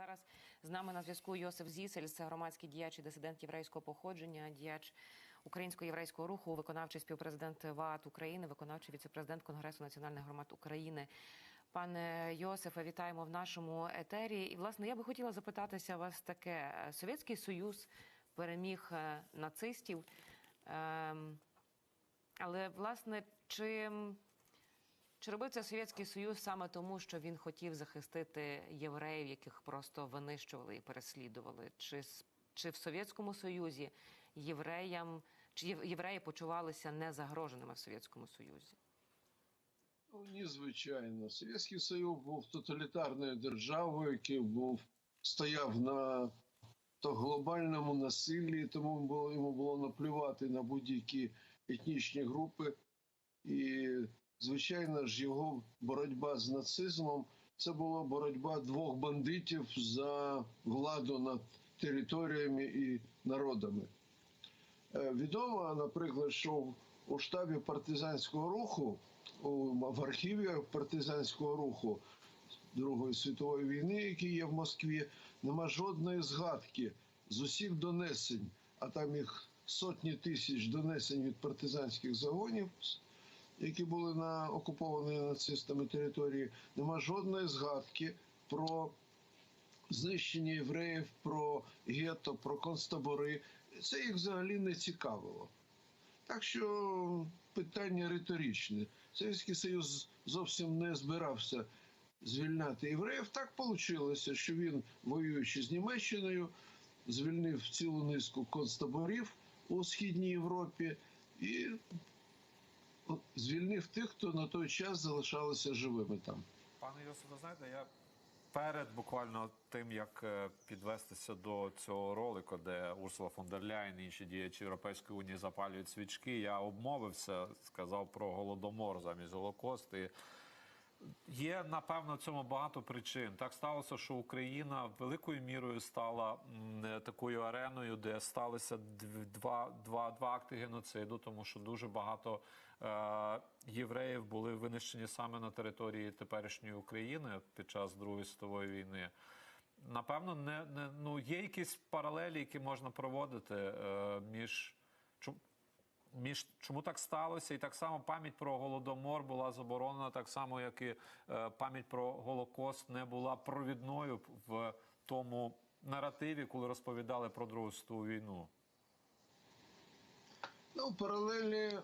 зараз з нами на зв'язку Йосиф Зісель, це громадський діяч і дисидент єврейського походження, діяч українського єврейського руху, виконавчий співпрезидент ВАТ України, виконавчий віцепрезидент Конгресу національних громад України. Пане Йосифе, вітаємо в нашому етері. І власне я би хотіла запитатися вас таке: Совєтський Союз переміг е, нацистів. Ем, але власне, чи, чи робив це Совєтський Союз саме тому, що він хотів захистити євреїв, яких просто винищували і переслідували? Чи, чи в Совєтському Союзі євреям чи євреї почувалися незагроженими в Совєтському Союзі? Ну, ні, звичайно. Совєтський Союз був тоталітарною державою, який був стояв на то глобальному насиллі, тому було, йому було наплювати на будь-які етнічні групи. І, звичайно ж, його боротьба з нацизмом це була боротьба двох бандитів за владу над територіями і народами. Е, Відомо, наприклад, що у штабі партизанського руху, в архіві партизанського руху Другої світової війни, який є в Москві, нема жодної згадки з усіх донесень, а там їх сотні тисяч донесень від партизанських загонів, які були на окупованій нацистами території, нема жодної згадки про знищення євреїв, про гетто, про концтабори. Це їх взагалі не цікавило. Так що питання риторичне. Совєтський Союз зовсім не збирався звільняти євреїв. Так вийшло, що він, воюючи з Німеччиною, звільнив цілу низку концтаборів у Східній Європі і звільнив тих, хто на той час залишалися живими там. Пане Йосифе, знаєте, я перед буквально тим, як е, підвестися до цього ролику, де Урсула фон дер Ляйн і інші діячі Європейської унії запалюють свічки, я обмовився, сказав про голодомор замість Голокост. І Є напевно цьому багато причин. Так сталося, що Україна великою мірою стала е, такою ареною, де сталися дв- два, два, два акти геноциду, тому що дуже багато е, євреїв були винищені саме на території теперішньої України під час Другої світової війни. Напевно, не, не ну є якісь паралелі, які можна проводити е, між. Між чому так сталося, і так само пам'ять про голодомор була заборонена, так само як і е, пам'ять про Голокост не була провідною в тому наративі, коли розповідали про Другу світову війну. Ну, паралелі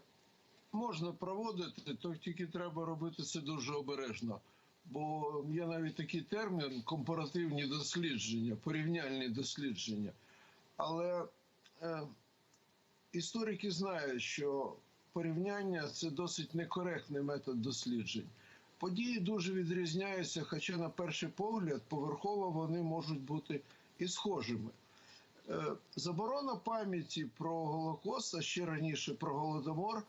можна проводити, то тільки треба робити це дуже обережно. Бо є навіть такий термін компаративні дослідження, порівняльні дослідження. Але е, історики знають, що порівняння це досить некоректний метод досліджень. Події дуже відрізняються, хоча, на перший погляд, поверхово вони можуть бути і схожими. Е, Заборона пам'яті про Голокост, а ще раніше про Голодомор,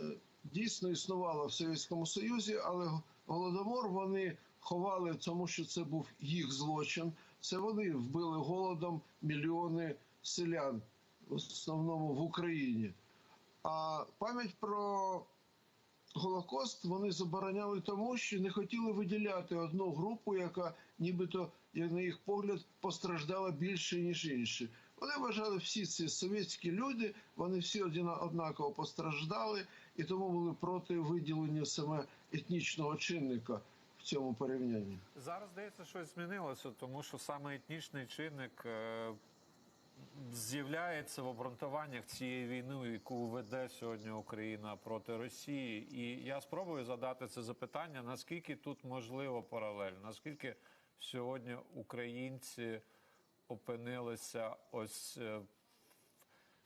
е, дійсно існувала в Совєтському Союзі, але Голодомор вони ховали, тому що це був їх злочин. Це вони вбили голодом мільйони селян, в основному в Україні. А пам'ять про Голокост вони забороняли тому, що не хотіли виділяти одну групу, яка нібито, як на їх погляд, постраждала більше, ніж інші. Вони вважали всі ці совєтські люди, вони всі однаково постраждали, і тому були проти виділення саме етнічного чинника в цьому порівнянні. Зараз здається, щось змінилося, тому що саме етнічний чинник е, з'являється в обґрунтуваннях цієї війни, яку веде сьогодні Україна проти Росії. І я спробую задати це запитання: наскільки тут можливо паралель? Наскільки сьогодні українці опинилися ось е,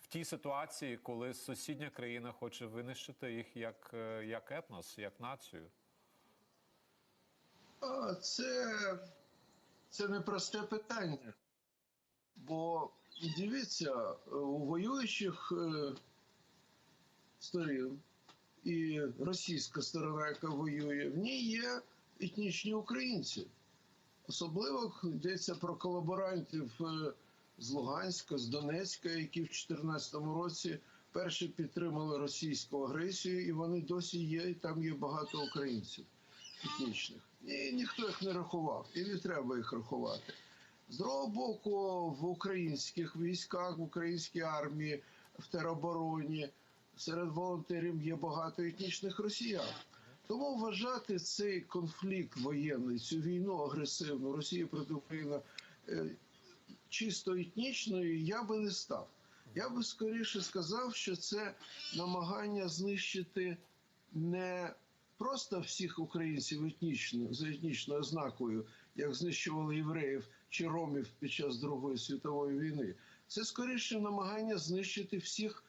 в тій ситуації, коли сусідня країна хоче винищити їх як, е, як етнос, як націю? Це, це непросте питання. Бо дивіться, у воюючих е, сторін і російська сторона, яка воює, в ній є етнічні українці. Особливо йдеться про колаборантів е, з Луганська, з Донецька, які в 2014 році перші підтримали російську агресію, і вони досі є, і там є багато українців етнічних. І ніхто їх не рахував, і не треба їх рахувати. З другого боку, в українських військах, в українській армії, в теробороні серед волонтерів є багато етнічних росіян. Тому вважати цей конфлікт воєнний, цю війну агресивну Росії проти України е, чисто етнічною я би не став. Я би скоріше сказав, що це намагання знищити не просто всіх українців етнічно, за етнічною ознакою, як знищували євреїв чи ромів під час Другої світової війни. Це скоріше намагання знищити всіх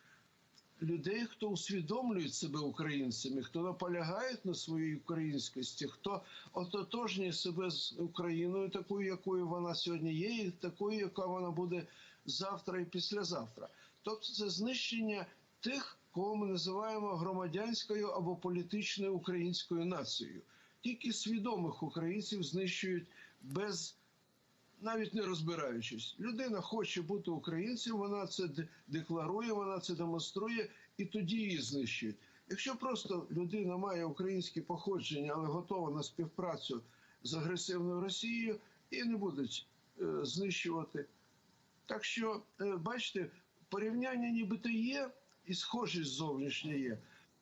людей, хто усвідомлюють себе українцями, хто наполягають на своїй українськості, хто ототожнює себе з Україною, такою, якою вона сьогодні є, і такою, яка вона буде завтра і післязавтра. Тобто це знищення тих, кого ми називаємо громадянською або політичною українською нацією. Тільки свідомих українців знищують без навіть не розбираючись. Людина хоче бути українцем, вона це декларує, вона це демонструє, і тоді її знищують. Якщо просто людина має українське походження, але готова на співпрацю з агресивною Росією, і не будуть е, знищувати. Так що, е, бачите, порівняння нібито є, і схожість зовнішня є,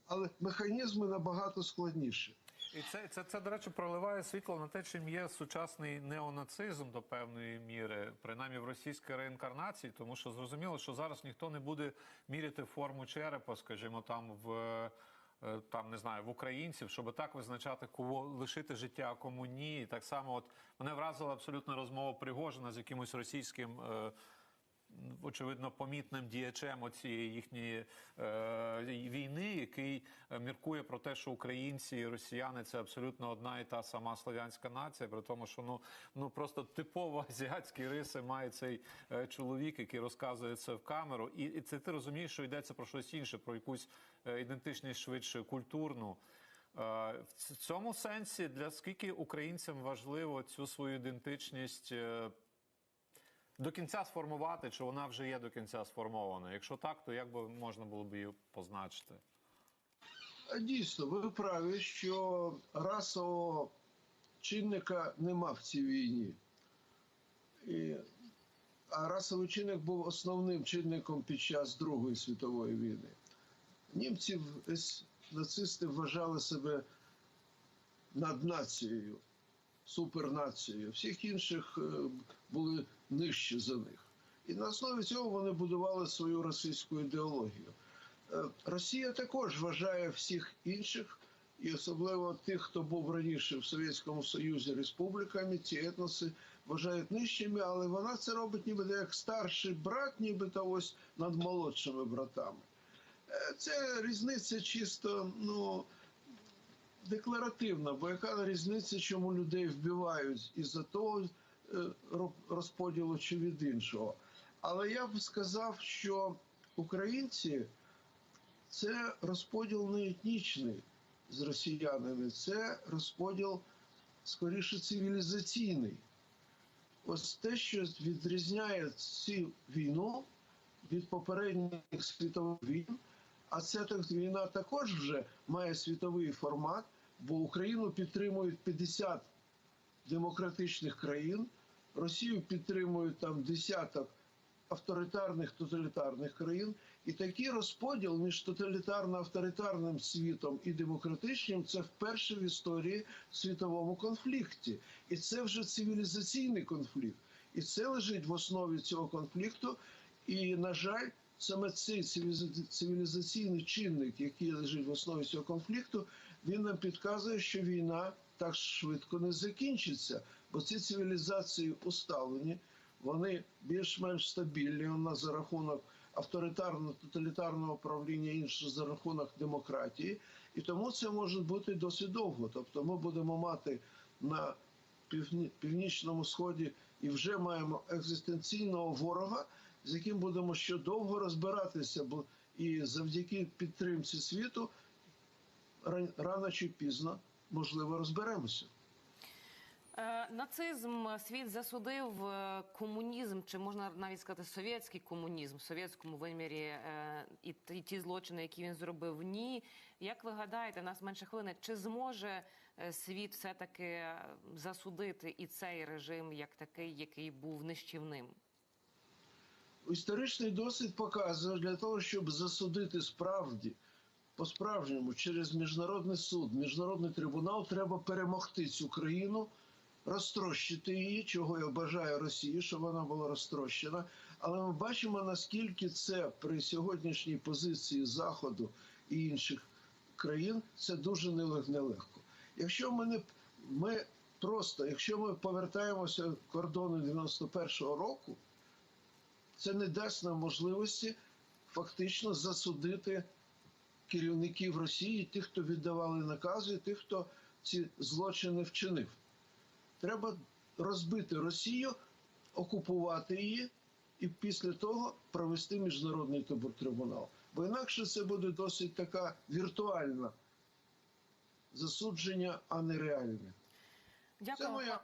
але механізми набагато складніші. І це, це, це, до речі, проливає світло на те, чим є сучасний неонацизм до певної міри, принаймні в російській реінкарнації, тому що зрозуміло, що зараз ніхто не буде міряти форму черепа, скажімо, там в. е, Там не знаю в українців, щоб так визначати кого лишити життя, а кому ні. І так само, от мене вразила абсолютно розмова Пригожина з якимось російським е, очевидно помітним діячем оцієї їхньої е, війни, який е, міркує про те, що українці і росіяни це абсолютно одна і та сама слов'янська нація, при тому, що ну ну просто типово азіатські риси має цей е, чоловік, який розказує це в камеру, і, і це ти розумієш, що йдеться про щось інше, про якусь е, ідентичність швидше культурну. В цьому сенсі для скільки українцям важливо цю свою ідентичність до кінця сформувати, чи вона вже є до кінця сформована? Якщо так, то як би можна було б її позначити? Дійсно, ви праві, що расового чинника нема в цій війні. І, а расовий чинник був основним чинником під час Другої світової війни. Німці, нацисти вважали себе наднацією, супернацією. Всіх інших е, були нижче за них. І на основі цього вони будували свою російську ідеологію. Е, Росія також вважає всіх інших, і особливо тих, хто був раніше в Совєтському Союзі республіками, ці етноси вважають нижчими, але вона це робить нібито як старший брат, нібито ось над молодшими братами. Е, Це різниця чисто ну, декларативна, бо яка різниця, чому людей вбивають із-за того розподілу чи від іншого. Але я б сказав, що українці це розподіл не етнічний з росіянами, це розподіл скоріше цивілізаційний. Ось те, що відрізняє цю війну від попередніх світових війн, а ця так війна також вже має світовий формат, бо Україну підтримують 50 демократичних країн, Росію підтримують там десяток авторитарних тоталітарних країн. І такий розподіл між тоталітарно-авторитарним світом і демократичним це вперше в історії світовому конфлікті. І це вже цивілізаційний конфлікт. І це лежить в основі цього конфлікту. І, на жаль, саме цей цивілізаційний чинник, який лежить в основі цього конфлікту, він нам підказує, що війна так швидко не закінчиться, бо ці цивілізації усталені, вони більш-менш стабільні у нас за рахунок авторитарно-тоталітарного правління, інше за рахунок демократії, і тому це може бути досить довго. Тобто, ми будемо мати на півні- північному сході і вже маємо екзистенційного ворога, з яким будемо ще довго розбиратися, бо і завдяки підтримці світу ран- рано чи пізно можливо розберемося. Е, Нацизм світ засудив е, комунізм, чи можна навіть сказати совєтський комунізм в совєтському вимірі е, і ті- злочини, які він зробив. Ні, як ви гадаєте, нас менше хвилини, чи зможе е, світ все таки засудити і цей режим як такий, який був нищівним? Історичний досвід показує для того, щоб засудити справді по-справжньому через міжнародний суд, міжнародний трибунал, треба перемогти цю країну, розтрощити її, чого я бажаю Росії, щоб вона була розтрощена. Але ми бачимо, наскільки це при сьогоднішній позиції Заходу і інших країн це дуже нелегко. Якщо ми не ми просто, якщо ми повертаємося в кордони 91-го року, це не дасть нам можливості фактично засудити керівників Росії, тих, хто віддавали накази, тих, хто ці злочини вчинив. Треба розбити Росію, окупувати її і після того провести міжнародний табор- трибунал. Бо інакше це буде досить така віртуальна засудження, а не реальне. Це моя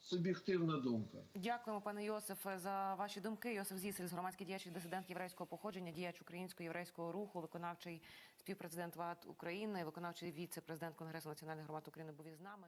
суб'єктивна думка. Дякуємо, пане Йосифе, за ваші думки. Йосиф Зісель, громадський діяч і дисидент єврейського походження, діяч українського єврейського руху, виконавчий співпрезидент ВАД України, виконавчий віце-президент Конгресу національних громад України був із нами.